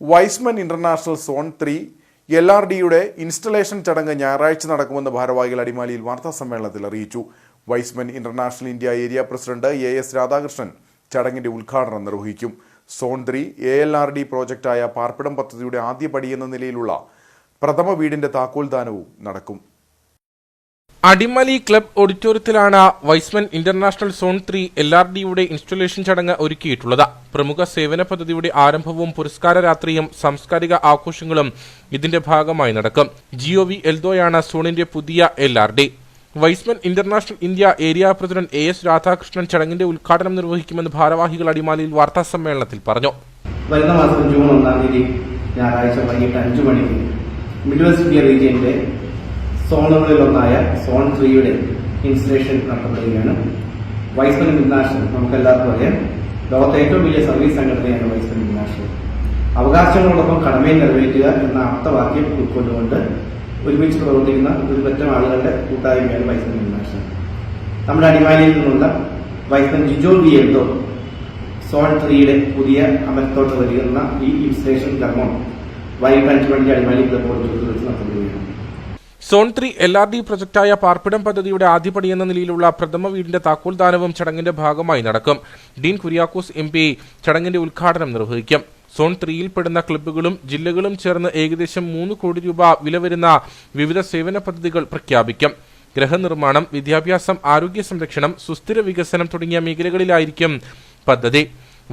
Y's Men international zone three L R ഡിയുടെ installation ചടങ്ങ് ഞായറാഴ്ച നടക്കുമെന്ന് ഭാരവാഹികൾ അടിമാലിയിൽ വാർത്താ സമ്മേളനത്തിൽ അറിയിച്ചു. Y's Men international India area president A S Radhakrishnan ചടങ്ങിന്റെ ഉദ്ഘാടനം നിർവഹിക്കും zone three A L R D പ്രോജക്റ്റായ പാർപ്പിടം പദ്ധതിയുടെ ആദ്യ പടിയെന്ന നിലയിലുള്ള പ്രഥമ വീടിന്റെ താക്കോൽദാനവും നടക്കും. അടിമലി ക്ലബ് ഓഡിറ്റോറിയത്തിലാണ് Y's Men international zone three L R ഡിയുടെ ഇൻസ്റ്റലേഷൻ ചടങ്ങ് ഒരുക്കിയിട്ടുള്ളത്. പ്രമുഖ സേവന പദ്ധതിയുടെ ആരംഭവും പുരസ്കാര രാത്രിയും സാംസ്കാരിക ആഘോഷങ്ങളും ഇതിന്റെ ഭാഗമായി നടക്കും. ജിഒ വി എൽദോയാണ് സോണിന്റെ പുതിയ L R D Y's Men international India area president A S Radhakrishnan ചടങ്ങിന്റെ ഉദ്ഘാടനം നിർവഹിക്കുമെന്ന് ഭാരവാഹികൾ അടിമാലിയിൽ വാർത്താ സമ്മേളനത്തിൽ പറഞ്ഞു. വരുന്ന മാസം ജൂൺ ഒന്നാം തീയതി ഞായറാഴ്ച വൈകിട്ട് അഞ്ചു മണിക്ക് മിഡ് വെസ്റ്റ് ഇന്ത്യ റീജിയന്റെ സോൺ ത്രീയുടെ ഇൻസ്റ്റലേഷൻ നടത്തപ്പെടുകയാണ് വൈസ്മൻ ഇന്റർനാഷണൽ നമുക്ക് എല്ലാവർക്കും അറിയാം. ലോകത്തെ ഏറ്റവും വലിയ സർവീസ് സംഘടനയാണ് വൈസ് ഇന്റർനാഷണൽ അവകാശങ്ങളോടൊപ്പം കടമയെ നിറവേറ്റുക എന്ന ആപ്തവാക്യം ഉൾക്കൊണ്ടുകൊണ്ട് ഒരുമിച്ച് പ്രവർത്തിക്കുന്ന ഒരു പറ്റം ആളുകളുടെ കൂട്ടായ്മയാണ് വൈസ്മൻ ഇന്റർനാഷണൽ നമ്മുടെ അടിമാലിയിൽ നിന്നുള്ള വൈസ്മൻ ജിജോ ബി എന്തോ സോൺ ത്രീയുടെ പുതിയ അമരത്തോട്ട് വരുന്ന ഈ ഇൻസ്റ്റലേഷൻ കർമ്മം വൈകിട്ട് അഞ്ച് മണിക്ക് അടിമാലി ക്ലബ് ഓഡിറ്റോറിയത്തിൽ വെച്ച് നടത്തുകയാണ്. Zone three L R D പ്രൊജക്റ്റായ പാർപ്പിടം പദ്ധതിയുടെ ആദ്യപടി എന്ന നിലയിലുള്ള പ്രഥമ വീടിന്റെ താക്കോൽദാനവും ചടങ്ങിന്റെ ഭാഗമായി നടക്കും. ഡീൻ കുര്യാക്കോസ് എം പി ചടങ്ങിന്റെ ഉദ്ഘാടനം നിർവഹിക്കും. സോൺ ത്രീയിൽ പെടുന്ന ക്ലബ്ബുകളും ജില്ലകളും ചേർന്ന് ഏകദേശം മൂന്ന് കോടി രൂപ വില വരുന്ന വിവിധ സേവന പദ്ധതികൾ പ്രഖ്യാപിക്കും. ഗൃഹനിർമ്മാണം വിദ്യാഭ്യാസം ആരോഗ്യ സംരക്ഷണം സുസ്ഥിര വികസനം തുടങ്ങിയ മേഖലകളിലായിരിക്കും പദ്ധതി.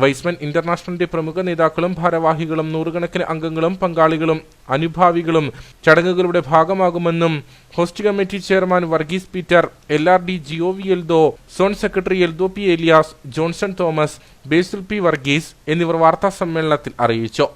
വൈസ്മൻ ഇന്റർനാഷണലിന്റെ പ്രമുഖ നേതാക്കളും ഭാരവാഹികളും നൂറുകണക്കിന് അംഗങ്ങളും പങ്കാളികളും അനുഭാവികളും ചടങ്ങുകളുടെ ഭാഗമാകുമെന്നും host committee chairman Varghese Peter L R D GO V Eldho zone secretary Eldho P Elias Johnson Thomas Basil P Varghese എന്നിവർ വാർത്താ സമ്മേളനത്തിൽ അറിയിച്ചു.